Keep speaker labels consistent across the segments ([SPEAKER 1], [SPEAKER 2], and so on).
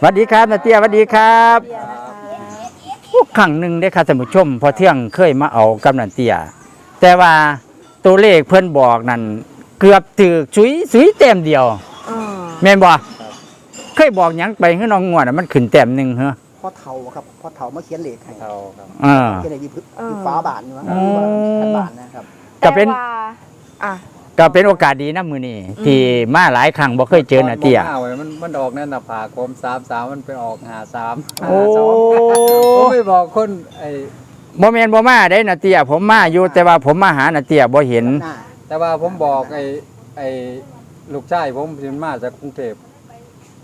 [SPEAKER 1] สวัสดีครับนาเตียสวัสดีครับ
[SPEAKER 2] เดียนะคะ
[SPEAKER 1] ทุกครั้งหนึ่งได้อค่ะท่านผู้ชม พอเที่ยงเคยมาเอากับนาเตีย แต่ว่าตัวเลขเพิ่นบอกนั่นเกือบถือชุยสุยแต้มเดียว
[SPEAKER 2] อ๋อ
[SPEAKER 1] แม่นบ่เคยบอกหยังไปให้น้องงวดน่ะมันขึ้นแต้มหนึงเหรอ
[SPEAKER 3] พ่อเฒ่าครับพ่อเฒ่ามาเขียนเลขให้
[SPEAKER 4] เท่าครับ
[SPEAKER 1] เออ
[SPEAKER 3] เขียนเลขที่พื้นที่ฟ้าบานนี่วะ
[SPEAKER 1] อ๋อ
[SPEAKER 3] แผ่นบานนะครับ
[SPEAKER 1] ก็เป็น
[SPEAKER 2] แต่ว่าอะ
[SPEAKER 1] ก็เป็นโอกาสดีนะมื้อนี้ที่มาหลายครั้งบ่เคยเจอนาเตีย
[SPEAKER 4] บ่มาไว้มันมันออกแน่นหน้าผากผมสามสามมันไปออกหาสาม
[SPEAKER 1] โอ้
[SPEAKER 4] ผมไม่บอกคนไอ้
[SPEAKER 1] บ่แม่นบ่มาได้นาเตียผมมาอยู่แต่ว่าผมมาหานาเตียบ่เห็น
[SPEAKER 3] หน้า
[SPEAKER 4] แต่ว่าผมบอกไอ้ไอ้ลูกชายผมเป็นมาจากกรุงเทพ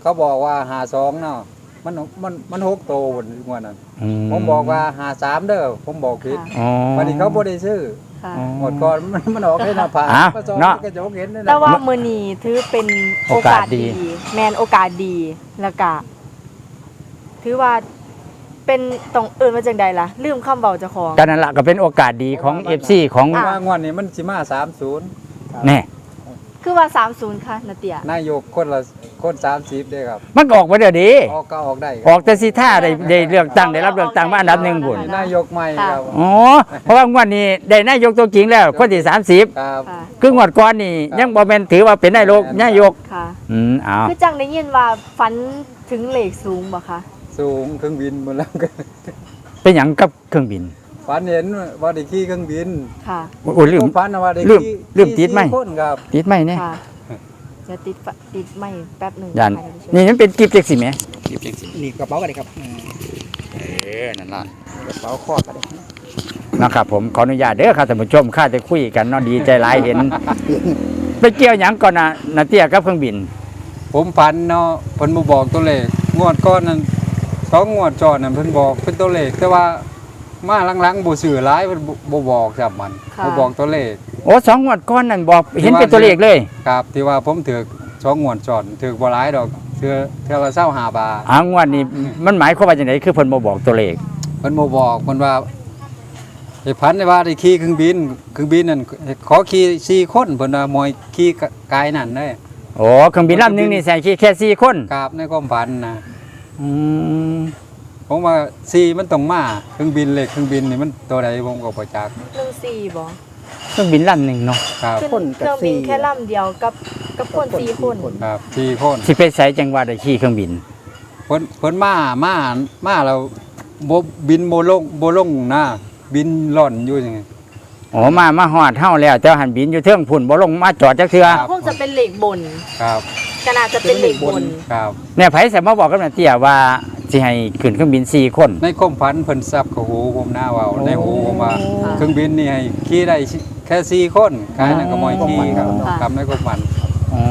[SPEAKER 4] เขาบอกว่าหาสองเนาะมันมันมันหกโตวบนงวดนั้น
[SPEAKER 1] อื
[SPEAKER 4] ผมบอกว่าหาสามเด้อผมบอกผิด
[SPEAKER 1] อ๋อ
[SPEAKER 4] วันนี้เขาบ่ได้ซื้อ
[SPEAKER 2] ค่ะ
[SPEAKER 1] อ๋อ
[SPEAKER 4] หมดก่อนมันมันออกแค่หน้าผาก
[SPEAKER 1] อ้าว
[SPEAKER 4] ก็สอง
[SPEAKER 1] เนาะ
[SPEAKER 4] กระจกเห็นนั่น
[SPEAKER 2] แต่
[SPEAKER 4] น่ะ
[SPEAKER 2] ว่ามือนี้ถือเป็นโอกาสดี แมนโอกาสดีแล้วก็ถือว่าเป็นต้องเอิ้นว่าจังใดล่ะ ลืมคำเบาเจ้าของ
[SPEAKER 1] ก็นั่นละก็เป็นโอกาสดีของ FC ของ
[SPEAKER 4] ผมว่างวดนี้มันสิมาสามศูนย์
[SPEAKER 1] แน่
[SPEAKER 2] คือว่า 30 ค่ะนาเตีย
[SPEAKER 4] นายกคนละคนสามสิบเด้ครับ
[SPEAKER 1] มันก็ออกมาเดี๋ยวดี
[SPEAKER 4] ออกก็ออกได้ค
[SPEAKER 1] อ
[SPEAKER 4] รั
[SPEAKER 1] อกแต่สิท่าได้ได้เลือกตั้งได้รับเลือกตั้งมาอันดับหนึ่งบุญ
[SPEAKER 4] นายกใหม่ครับ
[SPEAKER 1] อ๋อเพราะว่างวดนี้ได้นายกตัวจริงแล้วคนที่30
[SPEAKER 4] ครับ
[SPEAKER 2] ค่ะ
[SPEAKER 1] คืองวดก่อนนี่ยังบ่แม่นถือว่าเป็นนายกนายก
[SPEAKER 2] ค่ะ
[SPEAKER 1] อืมเอา
[SPEAKER 2] คือจังได้ยินว่าฝันถึงเลขสูงบ่คะ
[SPEAKER 4] สูงเครื่องบินหมดแล้วก็
[SPEAKER 1] เป็นหยังกับเครื่องบิน
[SPEAKER 4] ฝันเห็นว่าได้ขี่เครื่องบิน
[SPEAKER 2] ค่ะ
[SPEAKER 1] โอ้ยลืม
[SPEAKER 4] ผมฝันว่าได้
[SPEAKER 1] ลืม
[SPEAKER 4] ขี่
[SPEAKER 1] ลืมติดไหม
[SPEAKER 4] ขี่คนครับ
[SPEAKER 1] ติดไหมเนี่ย
[SPEAKER 2] ค่ะจะติดฝติดไม่แป๊บหนึง
[SPEAKER 1] ยัน
[SPEAKER 2] ค่ะท่านผู้ชม
[SPEAKER 1] นี่มันเป็นกิฟต์จักสิแหม
[SPEAKER 3] นี่กระเป๋ากันเลยครับอืม
[SPEAKER 1] เออนั่นล่ะ
[SPEAKER 3] กระเป๋าคอกันเลย
[SPEAKER 1] นะครับผมขออนุญาตเด้อครับท่านผู้ชมข้าจะคุยกันเนาะดีใจหลายเห็น ไปเกี่ยวหยังก่อนนะนาเตี้ยกับเครื่องบิน
[SPEAKER 4] ผมฝันเนาะเพิ่นบ่บอกตัวเลขงวดก้อนนั้นสองงวดจอดนั่นเพิ่นบอกเป็นตัวเลขแต่ว่า มาหลังๆบ่ซื้อหลายเพิ่นบ่บ่บอกครับมัน
[SPEAKER 2] ค่ะ
[SPEAKER 4] บ่บอกตัวเลข
[SPEAKER 1] โอ้สองงวดก้อนนั่นบอกเห็นเป็นตัวเลขเลย
[SPEAKER 4] ครับที่ว่าผมถือสองงวดจอดถือบ่หลายดอกเทื่อเทื่อละ25บาท
[SPEAKER 1] อ่างวดนี้มันหมายความว่าจังไดคือเพิ่นบ่บอกตัวเลข
[SPEAKER 4] เพิ่นบ่บอกเพิ่นว่าไอ้พันได้ว่าได้ขี่เครื่องบินเครื่องบินนั่นขอขี่สี่คนเพิ่นว่ามอยขี่กายนั่นได้
[SPEAKER 1] โอ้เครื่องบินลำหนึงนี่ใส่แค่สี่คน
[SPEAKER 4] กราบในความฝันนะ
[SPEAKER 1] อืม
[SPEAKER 4] ผมว่าสี่มันต้องมาเครื่องบินเล็กเครื่องบินนี่มันตัวใดผมก็บ่จัก
[SPEAKER 2] หนึ่งสี่บ่
[SPEAKER 1] เครื่องบินลำหนึงเนาะ
[SPEAKER 4] ครับ
[SPEAKER 2] ขึ้นเครื่องบินแค่ลำเดียวกับกับคนสี่คน
[SPEAKER 4] ครับสี่คน
[SPEAKER 1] สิไปใส่จังหวัดได้ขี่เครื่องบิน
[SPEAKER 4] เพิ่นเพิ่นมามามาแล้วบ่บินบ่ลงบ่ลงนะบินล่อนอยู่จังไง
[SPEAKER 1] โอ้มามาฮอดเฮาแล้วแต่ว่าหันบินอยู่เทิงพุ่นบ่ลงมาจอดจักเทื่อ
[SPEAKER 4] ครับ
[SPEAKER 2] คงจะเป็นเหล็กบน
[SPEAKER 4] ครับ
[SPEAKER 2] ก็น่าจะเป็นเหล็กบน
[SPEAKER 4] ครับ
[SPEAKER 1] เนี่ยไผสิมาบอกกับนาเตี้ยว่า สิให้ขึ้นเครื่องบินสี่คน
[SPEAKER 4] ในความฝันเพิ่นซับกับหูผมหน้าเว้าในหูผมว่า
[SPEAKER 2] ค่ะ
[SPEAKER 4] เครื่องบินนี่ให้ขี่ได้แค่สี่คนกายนั่นก็มอยขี่ครับ
[SPEAKER 2] ค่ะ
[SPEAKER 4] ครับในความฝัน
[SPEAKER 1] อ๋อ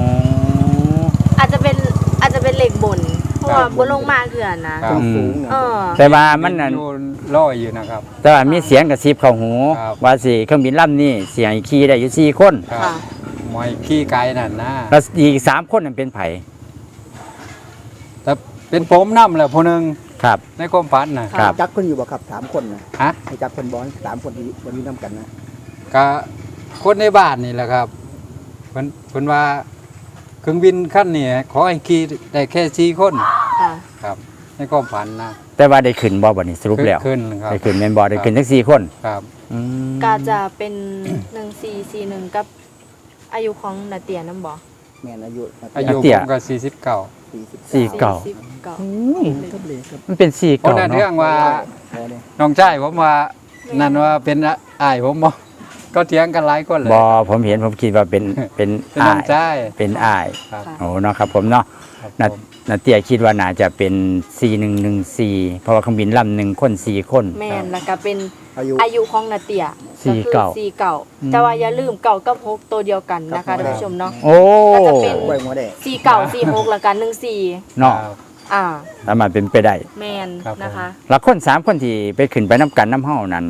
[SPEAKER 2] อาจจะเป็นอาจจะเป็นเหล็กบน เพราะว่า
[SPEAKER 4] ครับ
[SPEAKER 2] บนลงมาเกือนนะ
[SPEAKER 4] ครับ
[SPEAKER 3] สูงนะ
[SPEAKER 2] เออ
[SPEAKER 1] แต่ว่ามันนั่น
[SPEAKER 4] อยู่ลอยอยู่นะครับ
[SPEAKER 1] แต่ว่ามีเสียงกระซิบเข้าหู
[SPEAKER 4] ครับ
[SPEAKER 1] ว่าสิเครื่องบินลำนี้เสียงขี่ได้อยู่สี่คน
[SPEAKER 4] ครับ
[SPEAKER 2] ค่ะ
[SPEAKER 4] มอยขี่ไกลนั่นนะ
[SPEAKER 1] แล้วอีกสามคนนั่นเป็นไผ
[SPEAKER 4] แต่ เป็นผมนํแหละผู้หนึง
[SPEAKER 1] ครับ
[SPEAKER 4] ในความฝันน่ะ
[SPEAKER 1] ครับ
[SPEAKER 3] จักคนอยู่บ่ครับสามคนนะ
[SPEAKER 4] ฮะ
[SPEAKER 3] ให้จักคนบอลสามคนที่วันนี้นํกันนะ
[SPEAKER 4] ก็คนในบ้านนี่แหละครับเพิ่นเพิ่นว่าเครื่องบินขั้นนี้ขอให้ขี่ได้แค่สี่คน
[SPEAKER 2] ค่ะ
[SPEAKER 4] ครับ ในความฝันนะ
[SPEAKER 1] แต่ว่าได้ขึ้นบ่บัดนี้สรุปแล้ว
[SPEAKER 4] ขึ้นครับ
[SPEAKER 1] ได้ขึ้นแม่นบ่ได้ขึ้นทั้งสี่คน
[SPEAKER 4] ครับ
[SPEAKER 1] อืม
[SPEAKER 2] ก็จะเป็นหนึ่งสี่สี่หนึ่งกับอายุของนาเตียน้ำบ่
[SPEAKER 3] แม่นอายุ
[SPEAKER 4] อายุผมก็สี่สิบเก้า
[SPEAKER 3] สี่สิบ
[SPEAKER 1] สี่เก่า
[SPEAKER 2] สิบเก้า
[SPEAKER 3] ครับเลยครับ
[SPEAKER 1] มันเป็นสี่
[SPEAKER 4] เพราะ
[SPEAKER 1] เก่า
[SPEAKER 4] นั้นเรื่อ
[SPEAKER 1] เนาะ
[SPEAKER 4] งว่า
[SPEAKER 3] พอเลย
[SPEAKER 4] น้องชายผมว่านั่นว่าเป็นอ้ายผมบ่ก็เถียงกันหลายคนเลย
[SPEAKER 1] บ่ผมเห็นผมคิดว่าเป็นเป็น
[SPEAKER 4] เป็น
[SPEAKER 1] อ้า
[SPEAKER 4] น้อง
[SPEAKER 1] ย
[SPEAKER 4] ชาย
[SPEAKER 1] เป็นอ้าย
[SPEAKER 4] ครับ
[SPEAKER 1] โอ้เนาะครับผมเนาะ
[SPEAKER 4] ครับ
[SPEAKER 1] นา
[SPEAKER 4] ผม
[SPEAKER 1] นาเตียคิดว่าน่าจะเป็น 4114 เพราะว่าเครื่องบินลำหนึ่งคนสี่คน
[SPEAKER 2] แม่นแล้วก็เป็น
[SPEAKER 3] อายุ
[SPEAKER 2] อายุของนาเตีย
[SPEAKER 1] สี่
[SPEAKER 2] ก็คือ
[SPEAKER 1] เก้า
[SPEAKER 2] สี่เก่า
[SPEAKER 1] อืม
[SPEAKER 2] แต่ว่าอย่าลืมเก่ากับหกตัวเดียวกันนะ
[SPEAKER 3] ครั
[SPEAKER 2] คะ
[SPEAKER 3] บ
[SPEAKER 2] ท่านผู้ชมเนาะ
[SPEAKER 1] โอ้
[SPEAKER 2] ก็จะเป็น
[SPEAKER 3] ไว้หัวแดง
[SPEAKER 2] สี่เก่าสี่หกแล้วกันหนึ่งสี่
[SPEAKER 1] เนาะ
[SPEAKER 4] ครับ
[SPEAKER 2] อ่า
[SPEAKER 1] สามารถเป็นไปได้
[SPEAKER 2] แมน
[SPEAKER 4] ครับผม
[SPEAKER 2] นะคะ
[SPEAKER 1] แล้วคนสามคนที่ไปขึ้นไปน้ำกันน้ำเฮานั้น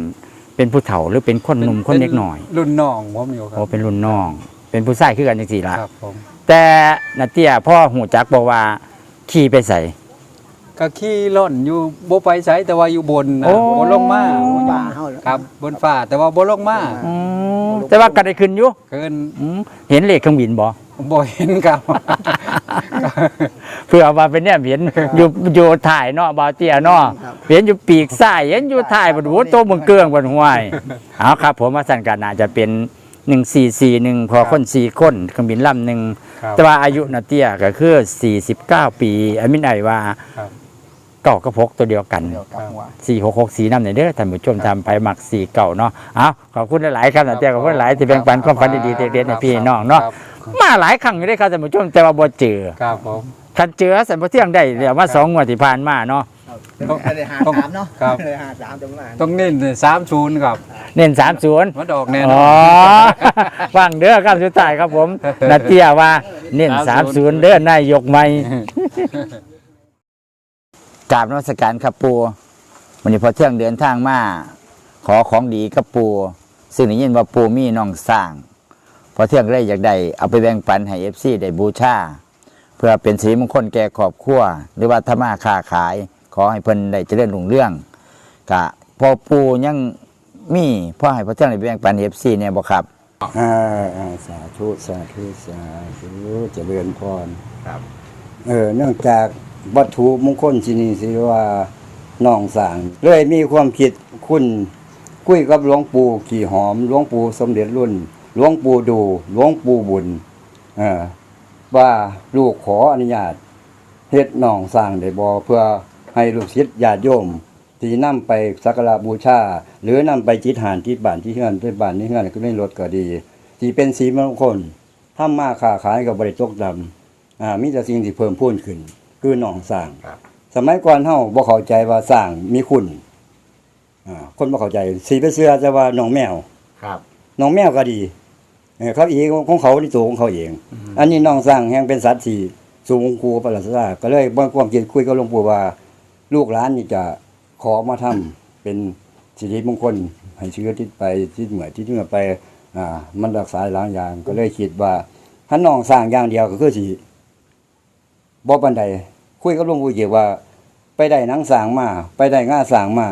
[SPEAKER 1] เป็นผู้เฒ่าหรือเป็นคนหนุ่มคนเล็กหน่อย
[SPEAKER 4] รุ่นน้องผมอยู่ครั
[SPEAKER 1] โอ้
[SPEAKER 4] บ
[SPEAKER 1] เป็นรุ่นน้อง เป็นผู้ชายคือกันจังซี่ล่ะ
[SPEAKER 4] ครับผม
[SPEAKER 1] แต่นาเตียพ่อหูจักบอกว่าขี่ไปใส่
[SPEAKER 4] ก็ขี่ล่อนอยู่บ่ไปไสแต่ว่าอยู่บนนะ
[SPEAKER 1] โอ้
[SPEAKER 4] บ่ลงมา
[SPEAKER 3] ป่าเฮา
[SPEAKER 4] ครับบนฟ้าแต่ว่าบ่ลงมา
[SPEAKER 1] อืมแต่ว่าก็ได้ขึ้นอยู่
[SPEAKER 4] เกิน
[SPEAKER 1] อืมเห็นเลขเครื่องบินบ่
[SPEAKER 4] บ่เห็นครับครับ
[SPEAKER 1] เพื่อเอามาเป็นเนี่ยเห็นอยู่อยู่ถ่ายเนาะบาวเตียเนาะ
[SPEAKER 3] ครับ
[SPEAKER 1] เห็นอยู่ปีกซ้ายเห็นอยู่ถ่ายบนหัวโตมึงเกืองบนห้วยเอาครับ ผมว่าสั่นกันอาจจะเป็น1441พอคน4คนเครื่องบินลำหนึ่ง
[SPEAKER 4] ครับ
[SPEAKER 1] แต่ว่าอายุนาเตียก็คือ49ปีอามินไอว่า
[SPEAKER 4] ครับ
[SPEAKER 1] เก่ากับพกตัวเดียวกัน
[SPEAKER 3] เดี๋ยวกลับหัว
[SPEAKER 1] สี่หกหกสีน้ำในเด้อท่านผู้ชมทำไปหมักสี่เก่าเนาะเอาขอบคุณหลายๆครับนาเตียขอบคุณหลายที่แบ่งปันความฝันดีๆเด็ดๆให้พี่น้องเนาะ
[SPEAKER 4] ครับ
[SPEAKER 1] มาหลายครั้งอยู่ได้อครับท่านผู้ชมแต่ว่าบ่เจอ
[SPEAKER 4] ครับผม
[SPEAKER 1] คันเจอสันพเที่ยงได้เดี๋ยวมาสองงวดที่ผ่านมาเนาะ
[SPEAKER 3] ต้องเลยหาสามเนาะ
[SPEAKER 4] ครับ
[SPEAKER 3] เลยหาสามตรงนั้น
[SPEAKER 4] ต้องเน้นสามศูนย์ครับ
[SPEAKER 1] เน้นสามศูนย์
[SPEAKER 4] มาดอกแน่น
[SPEAKER 1] อ๋
[SPEAKER 4] อ
[SPEAKER 1] อนฟังเด้อครับสุดท้ายครับผมนาเตียว่าเน้นสามศูนย์เด้อนายกใหม่ กราบนมัสการครับปูวันนี้พอเที่ยงเดินทางมาขอของดีกับปูซึ่งได้ยินว่าปูมีน้องสร้าง พอเที่ยงได้อยากได้เอาไปแบ่งปันให้เอฟซีได้บูชาเพื่อเป็นสีมงคลแก่ครอบครัวหรือว่าธรรมาค้าขาย ขอให้เพิ่นได้เจริญรุ่งเรื่องกะพอปูยังมีพ่อให้พอเที่ยงได้แบ่งปันเอฟซีเนี่ยบ่ครับ
[SPEAKER 5] อ่าอ่าสาธุสาธุสาธุเจริญพร
[SPEAKER 1] ครับ
[SPEAKER 5] เออเนื่องจาก วัตถุมงคลที่นี่สิว่าน้องสางเลยมีความคิดคุณคุยกับหลวงปู่ขี่หอมหลวงปู่สมเด็จรุ่นหลวงปู่ดูหลวงปู่บุญว่าลูกขออนุญาตเฮ็ดน้องสร้างได้บ่เพื่อให้ลูกศิษย์ญาติโยมที่นำไปสักการะบูชาหรือนำไปจิตหานที่บ้านที่เฮือนที่บ้านที่เฮือนก็ไม่ลดก็ดีที่เป็นสีมงคลทำมาค้าขายกับบริตกดำอ่ามีแต่สิ่งที่เพิ่มพูนขึ้น คือหนองสร้าง
[SPEAKER 1] ครับ
[SPEAKER 5] สมัยก่อนเฮาบ่เข้าใจว่าสร้างมีคุณอ่าคนบ่เข้าใจสีไปเสื้อจะว่าหนองแมว
[SPEAKER 1] ครับ
[SPEAKER 5] หนองแมวก็ดีเออเขาเองของเขาในตัวของเขาเองอันนี้หนองสร้างแห่งเป็นสัตว์ที่สูงคูประหลาดซาก็เลยบ่ความคิดคุยกับหลวงปู่ว่า ลูกหลานนี่จะขอมาทำเป็นสิริมงคลให้เชื้อติดไปติดเหมือติดเหมือไปอ่ามันรักษาหลายอย่างก็เลยคิดว่าถ้าน้องสร้างอย่างเดียวก็คือสิบ่ปานใด คุยกับหลวงปู่เกี่ยวว่า ไปได้หนังสร้างมา ไปได้ง่าสร้างมา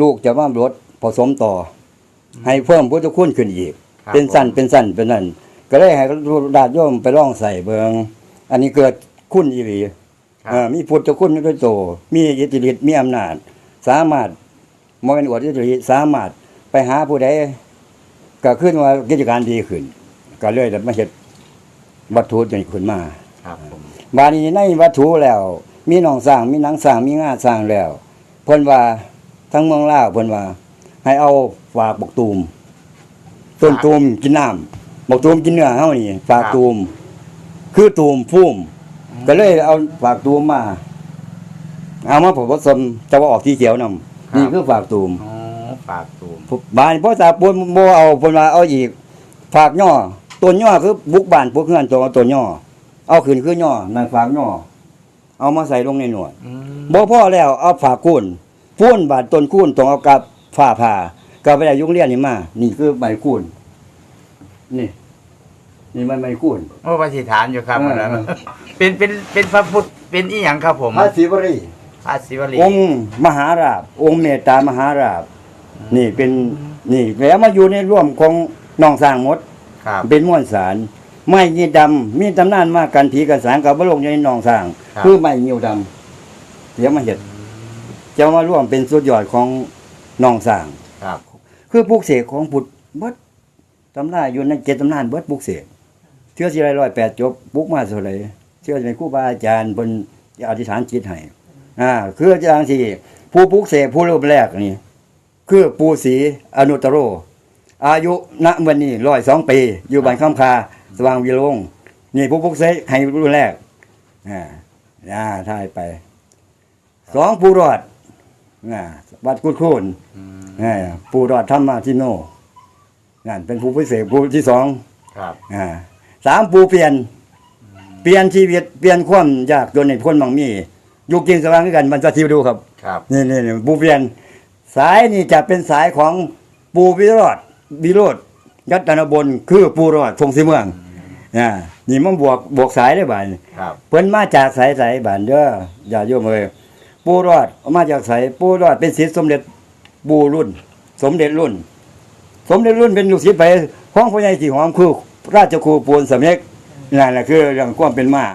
[SPEAKER 5] ลูกจะมาลดผสมต่ออให้เพิ่มพุทธคุณขึ้นอีก
[SPEAKER 1] ครับ
[SPEAKER 5] เป็นสั้นเป็นสั้นเป็นนั่นก็เลยให้ดาดโยมไปลองใส่เบิงอันนี้เกิดคุณอีหลี
[SPEAKER 1] ครับ
[SPEAKER 5] เอ่อมีพุทธคุณด้วยโต มีอิทธิฤทธิ์มีอำนาจ สามารถมองเป็นอวดอิทธิฤทธิ์สามารถไปหาผู้ใดก็ขึ้นว่ากิจการดีขึ้น ก็เลยได้มาเฮ็ดวัตถุจนขึ้นมา
[SPEAKER 1] ครับผม
[SPEAKER 5] บาดนี้ในวัตถุแล้ว มีหนองสร้างมีหนังสร้างมีงาสร้างแล้วเพิ่นว่าทั้งเมืองลาวเพิ่นว่า ให้เอาฝากบกตูมต้นตูมกินน้ำบกตูมกินเนื้อเฮานี่ฝากตูม คือตูมพุ่มก็เลยเอาฝากตูมมา เอามาผสมจะว่าออกที่เขียวนำนี่คือฝากตูม
[SPEAKER 1] อ๋อฝากตูม
[SPEAKER 5] บ้านพ่อตาปนบ่เอาเพิ่นว่าเอาอีกฝากย่อต้นย่อคือบุกบ้านพวกเฮือนตัวต้นย่อ เอาขึ้นคือย่อนั่นฝากย่อเอามาใส่ลงในหนวดบ่พอแล้วเอาฝากคูนพูนบาดต้นคูนต้องเอากับฝ้าผ่าก็ไปได้ยุงเรียนนี่มา นี่คือใบคูนนี่ นี่มันใบคูน
[SPEAKER 1] โอ้ปฏิฐานอยู่ครับ
[SPEAKER 5] เออ
[SPEAKER 1] อันนั้น
[SPEAKER 5] เออ
[SPEAKER 1] เป็นเป็นเป็นพระพุทธเป็นอีหยังครับผม
[SPEAKER 5] พระศิวรี
[SPEAKER 1] พระศิวลี
[SPEAKER 5] องค์มหาราบ องค์เมตตามหาราบ นี่เป็นนี่แล้วมาอยู่ในร่วมของน้องสร้างหมด
[SPEAKER 1] ครับ
[SPEAKER 5] เป็นม้วนสาร ไม้ยีดำมีตำนานมากันผีกันสางกับบลงอยู่ในหนองสร้าง
[SPEAKER 1] ครับ
[SPEAKER 5] คือไม้ยิวดำเดี๋ยวมาเห็ดจะมาร่วมเป็นสุดยอดของหนองสร้าง
[SPEAKER 1] ครับ
[SPEAKER 5] คือปลูกเสกของพุทธเบิดตำนานอยู่ในเจ็ดตำนานเบิดปลูกเสกเชื่อสิไรร้อยแปดจบปลูกมาเท่าไหรเชื่อจะเป็นครูบาอาจารย์บนอธิษฐานจิตให้อ่าคืออาจารย์ที่ผู้ปลูกเสกผู้เริ่มแรกนี่ คือปูศรีอนุตตโร อายุณวันนี้ร้อยสองปี อยู่บ้านข้ามคาส ว่างวิโรงนี่ผู้ปลุกเสกให้รุ่นแรกอ่าอ่าทายไปสองปูรอดอ่าวัดกุดคูนอ่าปูรอดธรรมาทิโนนั่นเป็นผู้พิเศษผู้ที่สอง
[SPEAKER 1] ครับ
[SPEAKER 5] อ่าสามปูเปลี่ยน เปลี่ยนชีวิตเปลี่ยนความยากจนในคนบางมีอยู่กินสว่างด้วยกันมันจะทิวดูครับ
[SPEAKER 1] ครับ
[SPEAKER 5] นี่นี่นี่ปูเปลี่ยน สายนี่จะเป็นสายของปูวิโรธวิโรธยัตนบนคือปูรอดพงศิเมืองอ่านี่มันบวกบวกสายได้บ่าย
[SPEAKER 1] ครับ
[SPEAKER 5] เพิ่นมาจากสายสายบ้านเด้ออย่าโยมเอ้ยปูรอดมาจากสายปูรอดเป็นศิษย์สมเด็จปูรุ่น สมเด็จรุ่น สมเด็จรุ่นเป็นลูกศิษย์ไปของพ่อใหญ่ที่หอมคือราชครูปูนสำเร็จนั่นแหละคือเรื่องความเป็นมา